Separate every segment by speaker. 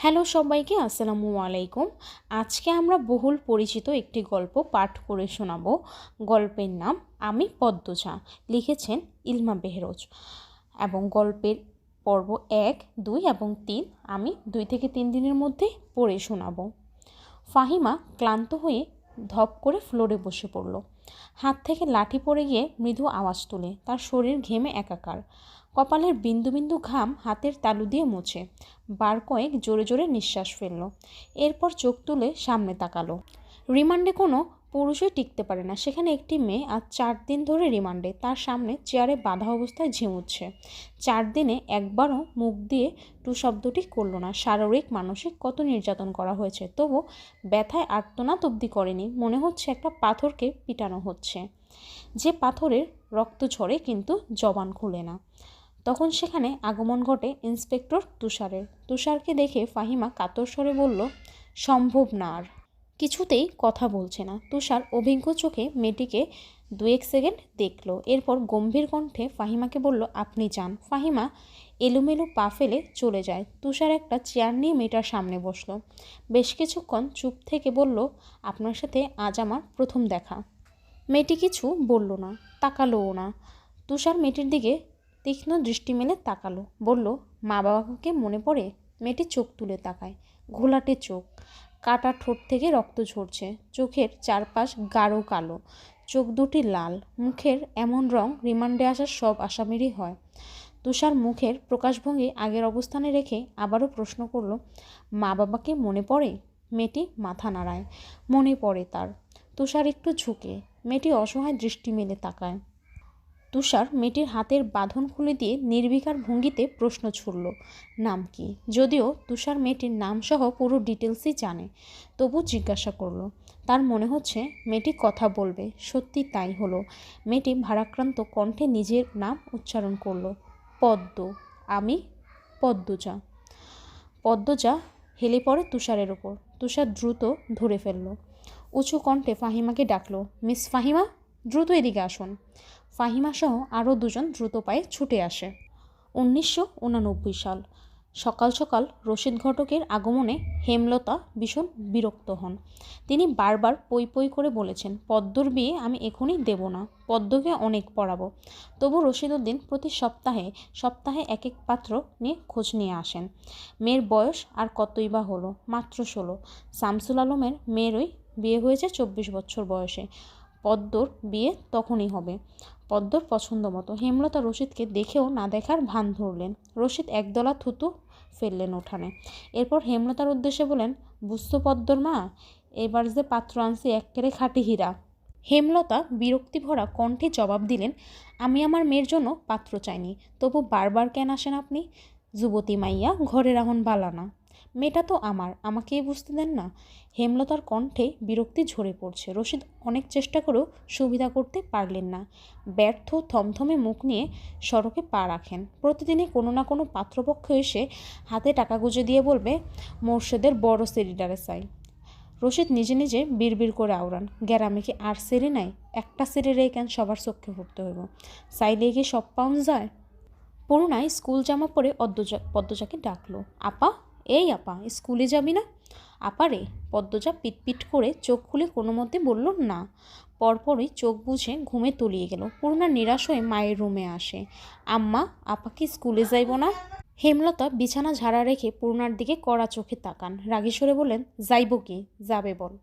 Speaker 1: Hello সবাইকে, আসসালামু আলাইকুম। আজকে আমরা বহুল পরিচিত একটি গল্প পাঠ করে শোনাব। গল্পের নাম আমি পদ্মচা লিখেছেন ইলমা বেহরোজ। এবং গল্পের পর্ব এক, দুই এবং তিন আমি দুই থেকে তিন দিনের মধ্যে পড়ে শোনাব। ফাহিমা ক্লান্ত হয়ে ধপ করে ফ্লোরে বসে পড়ল। হাত থেকে লাঠি পড়ে গিয়ে মৃদু আওয়াজ তোলে। তার শরীর ঘেমে একাকার। কপালের বিন্দু বিন্দু ঘাম হাতের তালু দিয়ে মুছে। বার কয়েক জোরে জোরে নিঃশ্বাস ফেলল। এরপর চোখ তুলে সামনে তাকালো। রিমান্ডে কোনো পুরুষই টিকতে পারে না। সেখানে একটি মেয়ে আজ চার দিন ধরে রিমান্ডে। তার সামনে চেয়ারে বাঁধা অবস্থায় ঝিমুচ্ছে। চার দিনে একবারও মুখ দিয়ে টু শব্দটি করল না। শারীরিক, মানসিক কত নির্যাতন করা হয়েছে, তবু ব্যথায় আর্তনাদ অব্দি করেনি। মনে হচ্ছে একটা পাথরকে পিটানো হচ্ছে। যে পাথরের রক্ত ঝরে কিন্তু জবান খুলে না। তখন সেখানে আগমন ঘটে ইন্সপেক্টর তুষারের। তুষারকে দেখে ফাহিমা কাতর স্বরে বলল, সম্ভব না আর। কিছুতেই কথা বলছে না। তুষার অভিজ্ঞ চোখে মেয়েটিকে দু এক সেকেন্ড দেখল, এরপর গম্ভীর কণ্ঠে ফাহিমাকে বলল, আপনি যান। ফাহিমা এলোমেলো পা ফেলে চলে যায়। তুষার একটা চেয়ার নিয়ে মেয়েটার সামনে বসল। বেশ কিছুক্ষণ চুপ থেকে বলল, আপনার সাথে আজ আমার প্রথম দেখা। মেয়েটি কিছু বলল না, তাকালোও না। তুষার মেয়েটির দিকে তীক্ষ্ণ দৃষ্টি মেলে তাকালো, বলল মা বাবাকে মনে পড়ে? মেয়েটি চোখ তুলে তাকায়, ঘোলাটে চোখ। কাটা ঠোঁট থেকে রক্ত ঝরছে। চোখের চারপাশ গাঢ় কালো, চোখ দুটি লাল, মুখের এমন রং রিমান্ডে আসার সব আসামিরই হয়। তুষার মুখের প্রকাশভঙ্গি আগের অবস্থানে রেখে আবারও প্রশ্ন করল, মা বাবাকে মনে পড়ে? মেয়েটি মাথা নাড়ায়, মনে পড়ে তার। তুষার একটু ঝুঁকে, মেয়েটি অসহায় দৃষ্টি মেলে তাকায়। তুষার মেয়েটির হাতের বাঁধন খুলে দিয়ে নির্বিকার ভঙ্গিতে প্রশ্ন ছুড়ল, নাম কি? যদিও তুষার মেয়েটির নামসহ পুরো ডিটেলসই জানে। তবু জিজ্ঞাসা করল, তার মনে হচ্ছে মেয়েটি কথা বলবে। সত্যি তাই হলো। মেয়েটি ভারাক্রান্ত কণ্ঠে নিজের নাম উচ্চারণ করল, পদ্ম। আমি পদ্মজা। পদ্মজা হেলে পড়ে তুষারের ওপর। তুষার দ্রুত ধরে ফেলল। উঁচু কণ্ঠে ফাহিমাকে ডাকলো, মিস ফাহিমা, দ্রুত এদিকে আসুন। ফাহিমা সহ আরও দুজন দ্রুত পায়ে ছুটে আসে। উনিশশো সাল, সকাল সকাল রশিদ ঘটকের আগমনে হেমলতা ভীষণ বিরক্ত হন। তিনি বারবার পই পই করে বলেছেন, পদ্মর বিয়ে আমি এখনই দেব না, পদ্মকে অনেক পড়াবো। তবু রশিদুদ্দিন প্রতি সপ্তাহে সপ্তাহে এক এক পাত্র নিয়ে খোঁজ নিয়ে আসেন। মেয়ের বয়স আর কতই বা হলো, মাত্র ষোলো। শামসুল আলমের মেয়েরই বিয়ে হয়েছে চব্বিশ বছর বয়সে। পদ্মর বিয়ে তখনই হবে। পদ্মর পছন্দ মতো। হেমলতা রশিদকে দেখেও না দেখার ভান ধরলেন। রশিদ একদলা থুতু ফেললেন উঠানে এরপর হেমলতার উদ্দেশ্যে বলেন বুঝতো পদ্মর মা, এবার যে পাত্র আনছি একেবারে খাঁটি হীরা। হেমলতা বিরক্তি ভরা কণ্ঠে জবাব দিলেন, আমি আমার মেয়ের জন্য পাত্র চাইনি। তবু বারবার কেন আসেন আপনি? যুবতী মাইয়া ঘরে রাহন বালানা মেয়েটা তো আমার, আমাকেই বুঝতে দেন না। হেমলতার কণ্ঠে বিরক্তি ঝরে পড়ছে। রশিদ অনেক চেষ্টা করেও সুবিধা করতে পারলেন না। ব্যর্থ থমথমে মুখ নিয়ে সড়কে পা রাখেন। প্রতিদিনই কোনো না কোনো পাত্রপক্ষ এসে হাতে টাকা গুঁজে দিয়ে বলবে, মোর্শেদের বড় সিলিডারে চাই। রশিদ নিজে নিজে বিড়বিড় করে আওড়ান, গ্যারামে কি আর সেরে নাই? একটা সেরে কেন সবার চোখে পড়তে হইব? চাইলে কি সব পাউন যায়? পুরোনায় স্কুল জামা পরে পদ্মজাকে ডাকলো, আপা এই আপা, স্কুলে যাবি না? আপারে পদ্মজা পিটপিট করে চোখ খুলে কোনো মতে বলল, না। পরপরই চোখ বুঝে ঘুমে তলিয়ে গেল। পূর্ণা নিরাশ হয়ে মায়ের রুমে আসে। আম্মা, আপা কি স্কুলে যাইব না? হেমলতা বিছানা ঝাড়া রেখে পূর্ণার দিকে কড়া চোখে তাকান। রাগেশ্বরে বলেন যাইব কি? যাবে বল।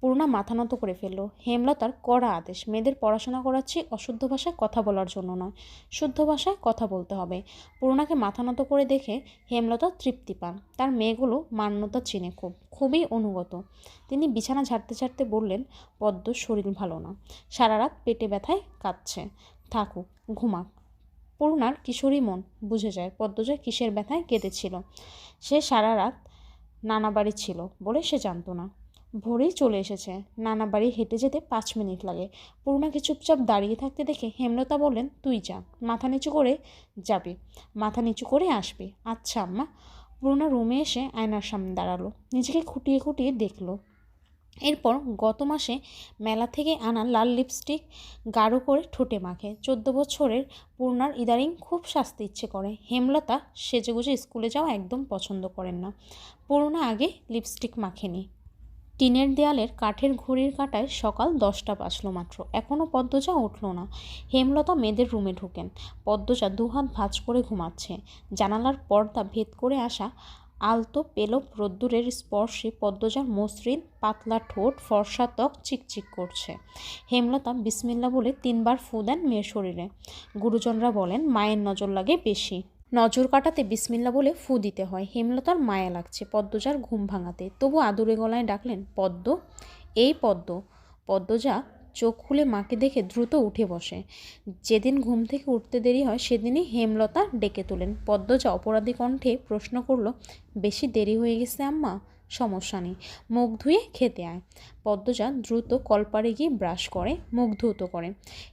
Speaker 1: পূর্ণা মাথা নত করে ফেলল। হেমলতার কড়া আদেশ। মেয়েদের পড়াশোনা করাচ্ছি অশুদ্ধ ভাষায় কথা বলার জন্য নয়, শুদ্ধ ভাষায় কথা বলতে হবে। পূর্ণাকে মাথা নত করে দেখে হেমলতা তৃপ্তি পান। তার মেয়েগুলো মান্যতা চিনে খুব, খুবই অনুগত। তিনি বিছানা ঝাড়তে ঝাড়তে বললেন পদ্ম শরীর ভালো না। সারা রাত পেটে ব্যথায় কাঁদছে। থাকুক, ঘুমাক। পূর্ণার কিশোরী মন বুঝে যায় পদ্মজয় কিসের ব্যথায় কেঁদেছিল। সে সারা রাত নানা বাড়ি ছিল বলে সে জানতো না। ভোরেই চলে এসেছে। নানা বাড়ি হেঁটে যেতে পাঁচ মিনিট লাগে। পূর্ণাকে চুপচাপ দাঁড়িয়ে থাকতে দেখে হেমলতা বললেন, তুই যা, মাথা নিচু করে যাবি, মাথা নিচু করে আসবি। আচ্ছা আম্মা। পূর্ণা রুমে এসে আয়নার সামনে দাঁড়াল, নিজেকে খুঁটিয়ে খুঁটিয়ে দেখল। এরপর গত মাসে মেলা থেকে আনা লাল লিপস্টিক গাঢ় করে ঠোঁটে মাখে। চোদ্দ বছরের পূর্ণার ইদারিং খুব শাস্তি ইচ্ছে করে। হেমলতা সেজেগুজে স্কুলে যাওয়া একদম পছন্দ করেন না। পূর্ণা আগে লিপস্টিক মাখেনি। টিনের দেয়ালের কাঠের ঘড়ির কাটায় সকাল দশটা বাজলো মাত্র। এখনও পদ্মজা উঠল না। হেমলতা মেয়েদের রুমে ঢুকেন। পদ্মজা দুহাত ভাঁজ করে ঘুমাচ্ছে। জানালার পর্দা ভেদ করে আসা আলতো পেলব রোদ্দুরের স্পর্শে পদ্মজার মসৃণ পাতলা ঠোঁট ফর্সা ত্বক চিকচিক করছে। হেমলতা বিসমিল্লা বলে তিনবার ফু দেন মেয়ের শরীরে। গুরুজনরা বলেন, মায়ের নজর লাগে বেশি। নজর কাটাতে বিসমিল্লা বলে ফু দিতে হয়। হেমলতার মায়া লাগছে, পদ্মজার ঘুম ভাঙাতে। তবু আদুরে গলায় ডাকলেন, পদ্ম, এই পদ্ম, পদ্মজা চোখ খুলে মাকে দেখে দ্রুত উঠে বসে। যেদিন ঘুম থেকে উঠতে দেরি হয়, সেদিনই হেমলতা ডেকে তোলেন। পদ্মজা অপরাধী কণ্ঠে প্রশ্ন করল, বেশি দেরি হয়ে গেছে আম্মা, সমস্যা নেই, মুখ ধুয়ে খেতে আয়। পদ্মজা দ্রুত কলপারে গিয়ে ব্রাশ করে, মুখ ধুতো করে।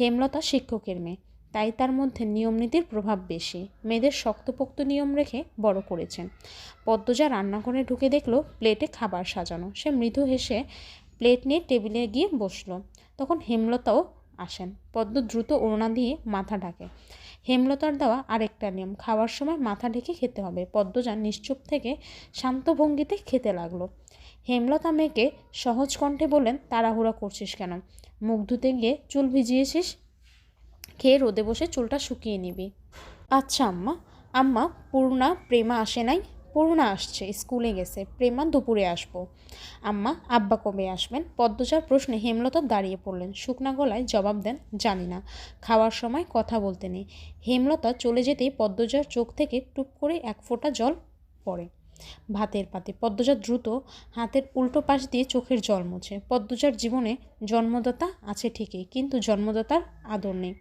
Speaker 1: হেমলতা শিক্ষকের মেয়ে। তাই তার মধ্যে নিয়মনীতির প্রভাব বেশি। মেয়েদের শক্তপোক্ত নিয়ম রেখে বড় করেছেন। পদ্মজা রান্নাঘরে ঢুকে দেখল, প্লেটে খাবার সাজানো। সে মৃদু হেসে প্লেট নিয়ে টেবিলে গিয়ে বসল। তখন হেমলতাও আসেন। পদ্ম দ্রুত ওড়না দিয়ে মাথা ঢাকে। হেমলতার দেওয়া আরেকটা নিয়ম, খাওয়ার সময় মাথা ঢেকে খেতে হবে। পদ্মজা নিশ্চুপ থেকে শান্ত ভঙ্গিতে খেতে লাগল। হেমলতা মেয়েকে সহজ কণ্ঠে বললেন, তাড়াহুড়া করছিস কেন? মুখ ধুতে গিয়ে চুল ভিজিয়েছিস? খেয়ে রোদে বসে চুলটা শুকিয়ে নিবি। আচ্ছা আম্মা। আম্মা, পূর্ণা, প্রেমা আসে নাই? পূর্ণা আসছে, স্কুলে গেছে। প্রেমা, দুপুরে আসব। আম্মা, আব্বা কবে আসবেন? পদ্মজার প্রশ্নে হেমলতা দাঁড়িয়ে পড়লেন। শুকনা গলায় জবাব দেন, জানি না। খাওয়ার সময় কথা বলতে নেই। হেমলতা চলে যেতেই পদ্মজার চোখ থেকে টুপ করে এক ফোঁটা জল পড়ে। ভাতের পাতে। পদ্মজা দ্রুত হাতের উল্টো পাশ দিয়ে চোখের জল মুছে। পদ্মজার জীবনে জন্মদাতা আছে ঠিকই, কিন্তু জন্মদাতার আদর নেই।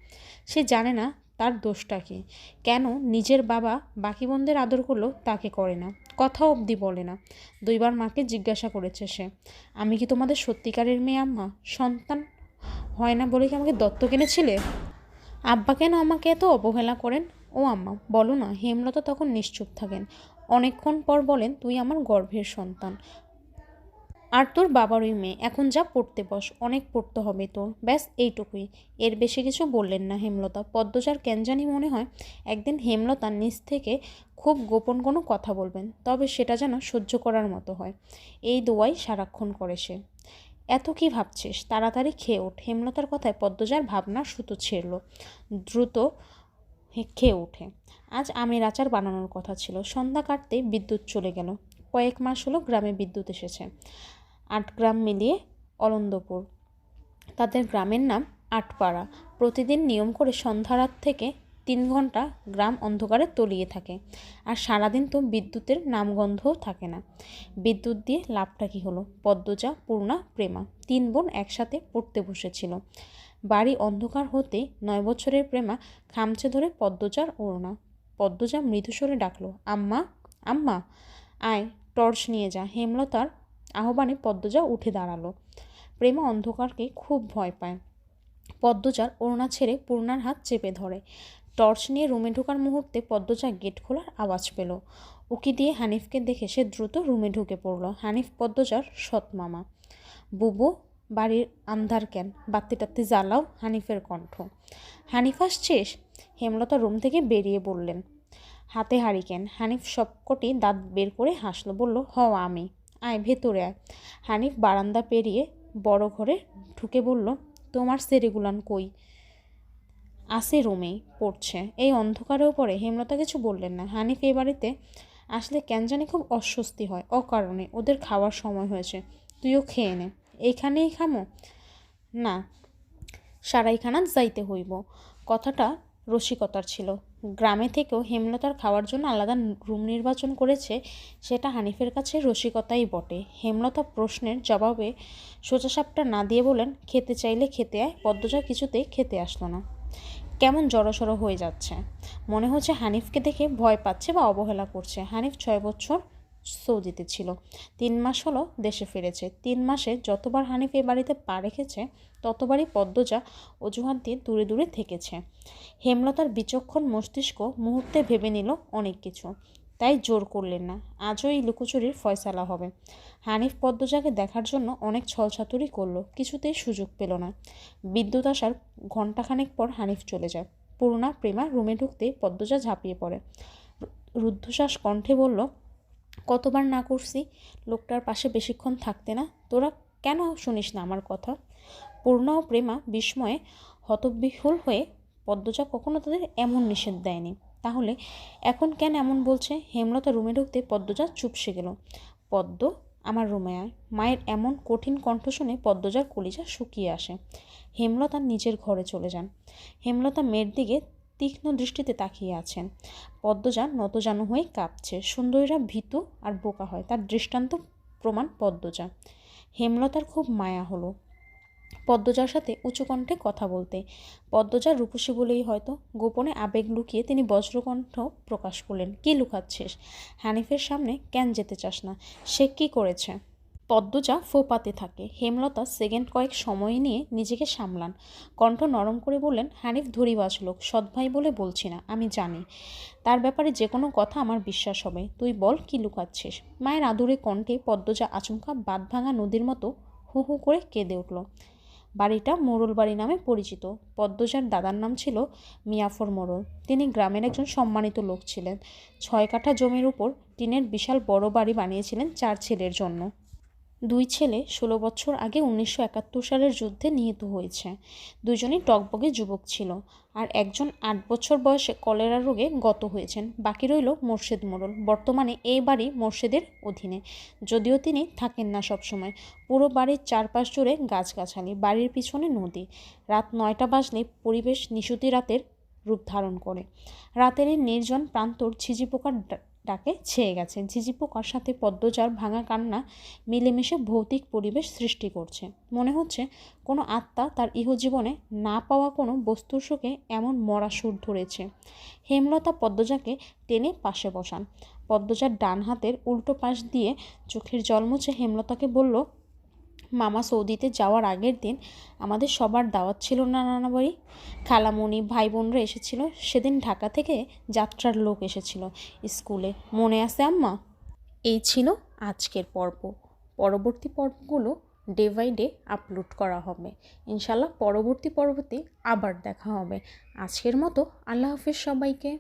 Speaker 1: সে জানে না তার দোষটা কী। কেন নিজের বাবা বাকি বোনদের আদর করলেও তাকে করে না? কথা অবধি বলে না। দুইবার মাকে জিজ্ঞাসা করেছে সে, আমি কি তোমাদের সত্যিকারের মেয়ে আম্মা? সন্তান হয় না বলে কি আমাকে দত্ত কিনেছিলে আব্বা কেন আমাকে এত অবহেলা করেন? ও আম্মা, বলো না, হেমলতা তখন নিশ্চুপ থাকেন। অনেকক্ষণ পর বলেন, তুই আমার গর্ভের সন্তান। আর তোর বাবারই মেয়ে। এখন যা পড়তে বস, অনেক পড়তে হবে তোর। ব্যাস, এইটুকুই। এর বেশি কিছু বললেন না হেমলতা। পদ্মজার কেন জানি মনে হয়, একদিন হেমলতা নিজ থেকে খুব গোপন কোনো কথা বলবেন, তবে সেটা যেন সহ্য করার মতো হয়। এই দোয়াই সারাক্ষণ করে সে। এত কি ভাবছিস? তাড়াতাড়ি খেয়ে ওঠ হেমলতার কথায় পদ্মজার ভাবনার সুতো ছেড়ল। দ্রুত খেয়ে ওঠে আজ আমের আচার বানানোর কথা ছিল। সন্ধ্যা কাটতে বিদ্যুৎ চলে গেল। কয়েক মাস হলো গ্রামে বিদ্যুৎ এসেছে। আট গ্রাম মিলিয়ে অলন্দপুর তাদের গ্রামের নাম আটপাড়া। প্রতিদিন নিয়ম করে সন্ধ্যা রাত থেকে তিন ঘণ্টা গ্রাম অন্ধকারে তলিয়ে থাকে। আর সারাদিন তো বিদ্যুতের নামগন্ধও থাকে না। বিদ্যুৎ দিয়ে লাভটা কী হলো? পদ্মজা, পূর্ণা, প্রেমা তিন বোন একসাথে পড়তে বসেছিল। বাড়ি অন্ধকার হতে নয় বছরের প্রেমা খামচে ধরে পদ্মজার ওড়না। পদ্মজা মৃদুস্বরে ডাকলো, আম্মা আম্মা, আয়, টর্চ নিয়ে যা। হেমলতার আহ্বানে পদ্মজা উঠে দাঁড়াল। প্রেমা অন্ধকারকে খুব ভয় পায়। পদ্মজার ওড়না ছেড়ে পূর্ণার হাত চেপে ধরে। টর্চ নিয়ে রুমে ঢোকার মুহূর্তে পদ্মজা গেট খোলার আওয়াজ পেল। উকি দিয়ে হানিফকে দেখে সে দ্রুত রুমে ঢুকে পড়ল। হানিফ পদ্মজার সৎ মামা। বুবু, বাড়ির আন্ধার কেন? বাত্তি টাত্তি জ্বালাও হানিফের কণ্ঠ। হানিফ আসছিস? হেমলতা রুম থেকে বেরিয়ে বললেন। হাতে হারিকেন। হানিফ সবকটি দাঁত বের করে হাসলো, বলল হ আমি। আয়, ভেতরে আয়। হানিফ বারান্দা পেরিয়ে বড় ঘরে ঢুকে বলল, তোমার সেরেগুলান কই? আসে রুমেই, পড়ছে। এই অন্ধকারেও পরে হেমলতা কিছু বললেন না। হানিফ এ বাড়িতে আসলে কেন জানি খুব অস্বস্তি হয়, অকারণে। ওদের খাওয়ার সময় হয়েছে, তুইও খেয়ে নে। এইখানেই খামো? না, সারাইখানা যাইতে হইব। কথাটা রসিকতার ছিল। গ্রামে থেকেও হেমলতার খাওয়ার জন্য আলাদা রুম নির্বাচন করেছে সেটা হানিফের কাছে রসিকতাই বটে। হেমলতা প্রশ্নের জবাবে সোজাসাপটা না দিয়ে বলেন খেতে চাইলে খেতে আয়, পদ্মজা কিছুতেই খেতে আসলো না। কেমন জড়সড় হয়ে যাচ্ছে? মনে হচ্ছে হানিফকে দেখে ভয় পাচ্ছে বা অবহেলা করছে। হানিফ ছয় বছর সৌদিতে ছিল তিন মাস হলো দেশে ফিরেছে। তিন মাসে যতবার হানিফ এ বাড়িতে পা রেখেছে, ততবারই পদ্মজা অজুহাত দিয়ে দূরে দূরে থেকেছে। হেমলতার বিচক্ষণ মস্তিষ্ক মুহূর্তে ভেবে নিল অনেক কিছু। তাই জোর করলেন না। আজও এই লুকোচুরির ফয়সালা হবে। হানিফ পদ্মজাকে দেখার জন্য অনেক ছলছাতুরি করল, কিছুতেই সুযোগ পেল না। বিদ্যুৎ আসার ঘণ্টাখানেক পর হানিফ চলে যায়। পূর্ণা প্রেমা রুমে ঢুকতেই পদ্মজা ঝাঁপিয়ে পড়ে। রুদ্ধশ্বাস কণ্ঠে বলল কতবার না করছি, লোকটার পাশে বেশিক্ষণ থাকতে না। তোরা কেন শুনিস না আমার কথা? পূর্ণা ও প্রেমা বিস্ময়ে হতবিহ্বল হয়ে পদ্মজা কখনো তাদের এমন নিষেধ দেয়নি। তাহলে এখন কেন এমন বলছে? হেমলতা রুমে ঢুকতে পদ্মজা চুপসে গেল। পদ্ম, আমার রুমে আয়। মায়ের এমন কঠিন কণ্ঠ শুনে পদ্মজার কলিজা শুকিয়ে আসে। হেমলতা নিজের ঘরে চলে যান। হেমলতা মেয়ের দিকে তীক্ষ্ণ দৃষ্টিতে তাকিয়ে আছেন। পদ্মজা নতজানু হয়ে কাঁপছে। সুন্দরীরা ভীতু আর বোকা হয়। তার দৃষ্টান্ত প্রমাণ পদ্মজা। হেমলতার খুব মায়া হলো। পদ্মজার সাথে উঁচু কণ্ঠে কথা বলতে। পদ্মজার রূপসী বলেই হয়তো গোপনে আবেগ লুকিয়ে তিনি বজ্রকণ্ঠ প্রকাশ করলেন, কি লুকাচ্ছিস? হানিফের সামনে কেন যেতে চাস না? সে কি করেছে? পদ্মজা ফোপাতে থাকে। হেমলতা সেকেন্ড কয়েক সময় নিয়ে নিজেকে সামলান। কণ্ঠ নরম করে বললেন, হানিফ ধরিবাজ লোক সৎভাই বলে বলছি না, আমি জানি। তার ব্যাপারে যে কোনো কথা আমার বিশ্বাস হবে। তুই বল কি লুকাচ্ছিস? মায়ের আদুরে কণ্ঠে পদ্মজা আচমকা বাদ ভাঙা নদীর মতো হু হু করে কেঁদে উঠল। বাড়িটা মোড়ল বাড়ি নামে পরিচিত। পদ্মজার দাদার নাম ছিল মিয়াফর মোড়ল তিনি গ্রামের একজন সম্মানিত লোক ছিলেন। ছয় কাঠা জমির উপর টিনের বিশাল বড় বাড়ি বানিয়েছিলেন চার ছেলের জন্য। দুই ছেলে ষোলো বছর আগে উনিশশো একাত্তর সালের যুদ্ধে নিহত হয়েছে। দুজনেই টকবগে যুবক ছিল আর একজন আট বছর বয়সে কলেরা রোগে গত হয়েছেন। বাকি রইল মোর্শেদ মোড়ল। বর্তমানে এই বাড়ি মোর্শেদের অধীনে। যদিও তিনি থাকেন না সবসময়। পুরো বাড়ির চারপাশ জুড়ে গাছগাছালি, বাড়ির পিছনে নদী। রাত নয়টা বাজলে পরিবেশ নিশুতি রাতের রূপ ধারণ করে। রাতের এই নির্জন প্রান্তর ঝিঝি পোকার ডাকে ছেয়ে গেছে ঝিঝি পোকার সাথে পদ্মজার ভাঙা কান্না মিলেমিশে ভৌতিক পরিবেশ সৃষ্টি করছে। মনে হচ্ছে কোনো আত্মা তার ইহজীবনে না পাওয়া কোনো বস্তুর শোকে এমন মরা সুর ধরেছে। হেমলতা পদ্মজাকে টেনে পাশে বসান। পদ্মজার ডান হাতের উল্টো পাশ দিয়ে চোখের জল মুছে হেমলতাকে বলল মামা সৌদিতে যাওয়ার আগের দিন আমাদের সবার দাওয়াত ছিল না নানা বাড়ি খালামণি ভাই বোনরা এসেছিল। সেদিন ঢাকা থেকে যাত্রার লোক এসেছিল স্কুলে। মনে আছে আম্মা? এই ছিল আজকের পর্ব। পরবর্তী পর্বগুলো ডে বাই ডে আপলোড করা হবে। ইনশাল্লাহ পরবর্তী পর্বতে আবার দেখা হবে। আজকের মতো আল্লাহ হাফিজ সবাইকে।